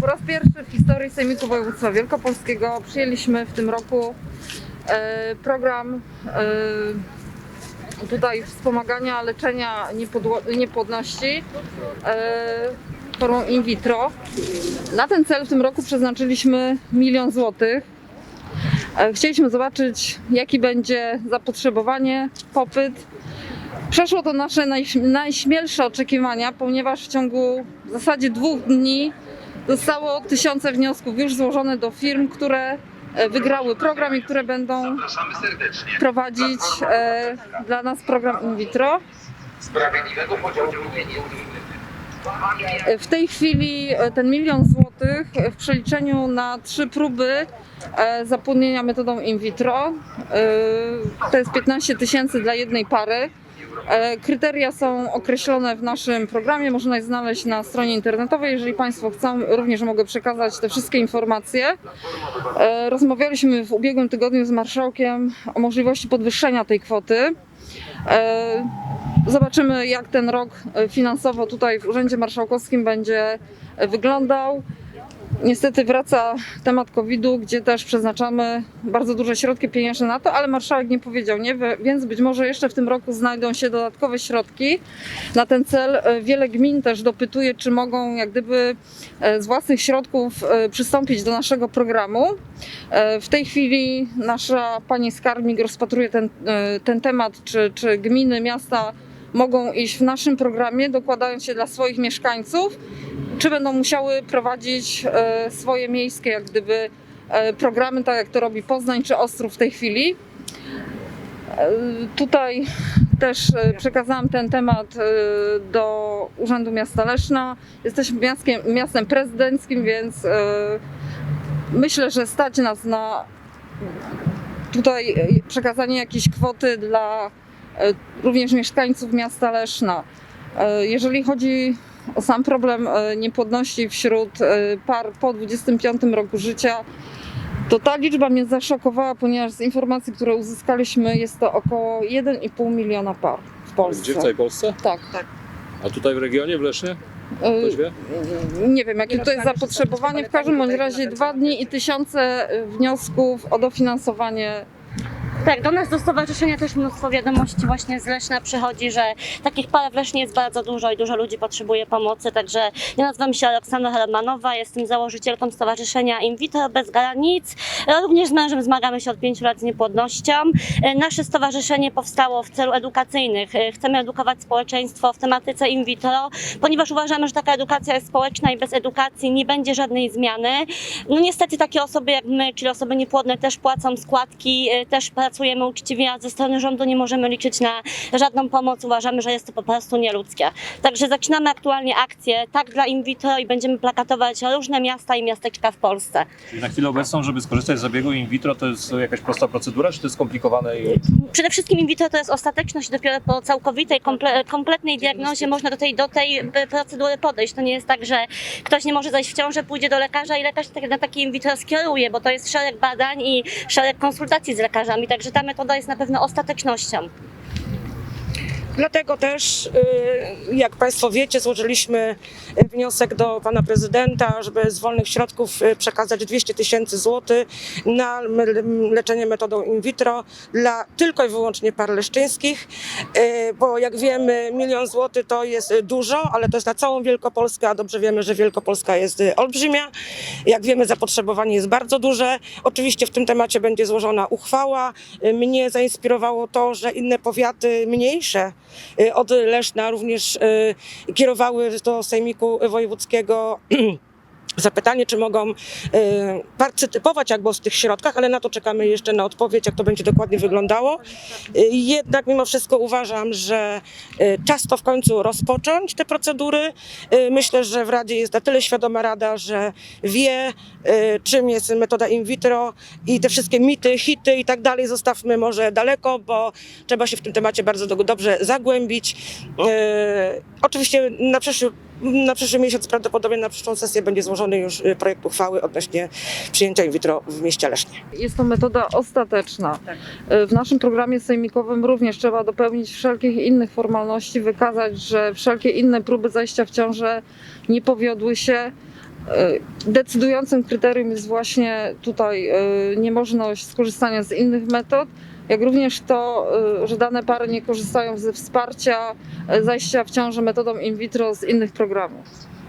Po raz pierwszy w historii Sejmiku Województwa Wielkopolskiego przyjęliśmy w tym roku e, program e, tutaj wspomagania leczenia niepłodności e, formą in vitro. Na ten cel w tym roku przeznaczyliśmy milion złotych. Chcieliśmy zobaczyć, jaki będzie zapotrzebowanie, popyt. Przeszło to nasze najś- najśmielsze oczekiwania, ponieważ w ciągu w zasadzie dwóch dni zostało tysiące wniosków już złożone do firm, które e, wygrały program i które będą prowadzić e, dla nas program in vitro. W tej chwili e, ten milion złotych w przeliczeniu na trzy próby e, zapłodnienia metodą in vitro e, to jest 15 tysięcy dla jednej pary. E, Kryteria są określone w naszym programie, można je znaleźć na stronie internetowej. Jeżeli Państwo chcą, również mogę przekazać te wszystkie informacje. E, Rozmawialiśmy w ubiegłym tygodniu z marszałkiem o możliwości podwyższenia tej kwoty. E, Zobaczymy, jak ten rok finansowo tutaj w Urzędzie Marszałkowskim będzie wyglądał. Niestety wraca temat COVID-u, gdzie też przeznaczamy bardzo duże środki pieniężne na to, ale marszałek nie powiedział nie, więc być może jeszcze w tym roku znajdą się dodatkowe środki na ten cel. E, Wiele gmin też dopytuje, czy mogą jak gdyby e, z własnych środków e, przystąpić do naszego programu. W tej chwili nasza pani skarbnik rozpatruje ten, ten temat, czy, czy gminy, miasta mogą iść w naszym programie, dokładając się dla swoich mieszkańców, czy będą musiały prowadzić e, swoje miejskie, jak gdyby e, programy, tak jak to robi Poznań czy Ostrów w tej chwili. E, Tutaj też przekazałam ten temat do Urzędu Miasta Leszna. Jesteśmy miastkiem, miastem prezydenckim, więc myślę, że stać nas na tutaj przekazanie jakiejś kwoty dla również mieszkańców miasta Leszna. Jeżeli chodzi sam problem e, niepłodności wśród e, par po 25 roku życia, to ta liczba mnie zaszokowała, ponieważ z informacji, które uzyskaliśmy, jest to około 1,5 miliona par w Polsce. Gdzie w całej Polsce? Tak, tak. A tutaj w regionie, w Lesznie? E, Ktoś wie? Nie wiem, jakie to jest zapotrzebowanie. W każdym bądź razie dwa dni i tysiące wniosków o dofinansowanie Tak, do nas do stowarzyszenia też mnóstwo wiadomości właśnie z Leszna przychodzi, że takich par w Lesznie jest bardzo dużo i dużo ludzi potrzebuje pomocy, także ja nazywam się Aleksandra Hermanowa, jestem założycielką Stowarzyszenia In Vitro Bez Granic. Również z mężem zmagamy się od pięciu lat z niepłodnością. E, Nasze stowarzyszenie powstało w celu edukacyjnych. E, Chcemy edukować społeczeństwo w tematyce in vitro, ponieważ uważamy, że taka edukacja jest społeczna i bez edukacji nie będzie żadnej zmiany. No niestety takie osoby jak my, czyli osoby niepłodne też płacą składki, y, też pracujemy uczciwie, a ze strony rządu nie możemy liczyć na żadną pomoc. Uważamy, że jest to po prostu nieludzkie. Także zaczynamy aktualnie akcję tak dla in vitro i będziemy plakatować różne miasta i miasteczka w Polsce. Czyli na chwilę obecną, żeby skorzystać z zabiegu in vitro, to jest jakaś prosta procedura, czy to jest skomplikowane? I... Przede wszystkim in vitro to jest ostateczność, dopiero po całkowitej, komple, kompletnej diagnozie można do tej, do tej procedury podejść. To nie jest tak, że ktoś nie może zajść w ciążę, pójdzie do lekarza i lekarz tak- na takie in vitro skieruje, bo to jest szereg badań i szereg konsultacji z lekarzami, także ta metoda jest na pewno ostatecznością. Dlatego też, y, jak Państwo wiecie, złożyliśmy wniosek do Pana Prezydenta, żeby z wolnych środków y, przekazać 200 tysięcy złotych na leczenie metodą in vitro dla tylko i wyłącznie par leszczyńskich, y, bo jak wiemy milion złotych to jest dużo, ale to jest na całą Wielkopolskę, a dobrze wiemy, że Wielkopolska jest olbrzymia. Jak wiemy zapotrzebowanie jest bardzo duże. Oczywiście w tym temacie będzie złożona uchwała. Mnie zainspirowało to, że inne powiaty mniejsze od Leszna również y, kierowały do Sejmiku Wojewódzkiego zapytanie, czy mogą y, partycypować jakby w tych środkach, ale na to czekamy jeszcze na odpowiedź, jak to będzie dokładnie wyglądało. Y, Jednak mimo wszystko uważam, że y, czas to w końcu rozpocząć te procedury. Myślę, że w Radzie jest na tyle świadoma Rada, że wie, czym jest metoda in vitro i te wszystkie mity, hity i tak dalej zostawmy może daleko, bo trzeba się w tym temacie bardzo do- dobrze zagłębić. Oczywiście na przyszły, na przyszły miesiąc, prawdopodobnie na przyszłą sesję będzie złożony już y, projekt uchwały odnośnie przyjęcia in vitro w mieście Lesznie. Jest to metoda ostateczna. W naszym programie sejmikowym również trzeba dopełnić wszelkich innych formalności, wykazać, że wszelkie inne próby zajścia w ciążę nie powiodły się. E, Decydującym kryterium jest właśnie tutaj niemożność skorzystania z innych metod, jak również to, e, że dane pary nie korzystają ze wsparcia e, zajścia w ciążę metodą in vitro z innych programów.